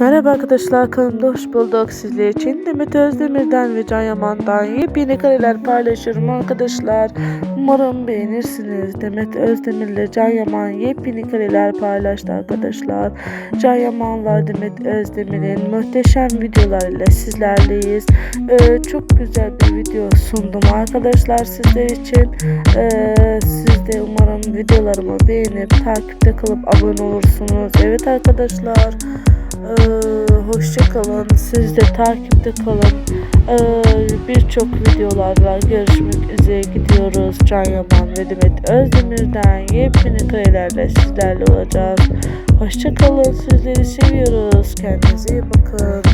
Merhaba arkadaşlar kanalımda hoş bulduk. Sizler için Demet Özdemir'den ve Can Yaman'dan yepyeni kareler paylaşıyorum arkadaşlar. Umarım beğenirsiniz. Demet Özdemir ile Can Yaman yepyeni kareler paylaştı arkadaşlar. Can Yaman'la Demet Özdemir'in muhteşem videolarıyla sizlerleyiz. Ee, Çok güzel bir video sundum arkadaşlar sizler için. Ee, Siz de umarım videolarımı beğenip takipte kalıp abone olursunuz. Evet arkadaşlar ee, hoşça kalın. Siz de takipte kalın. Ee, Birçok videolarla görüşmek üzere gidiyoruz. Can Yaman ve Demet Özdemir'den yepyeni karelerle sizlerle olacağız. Hoşça kalın. Sizleri seviyoruz. Kendinize iyi bakın.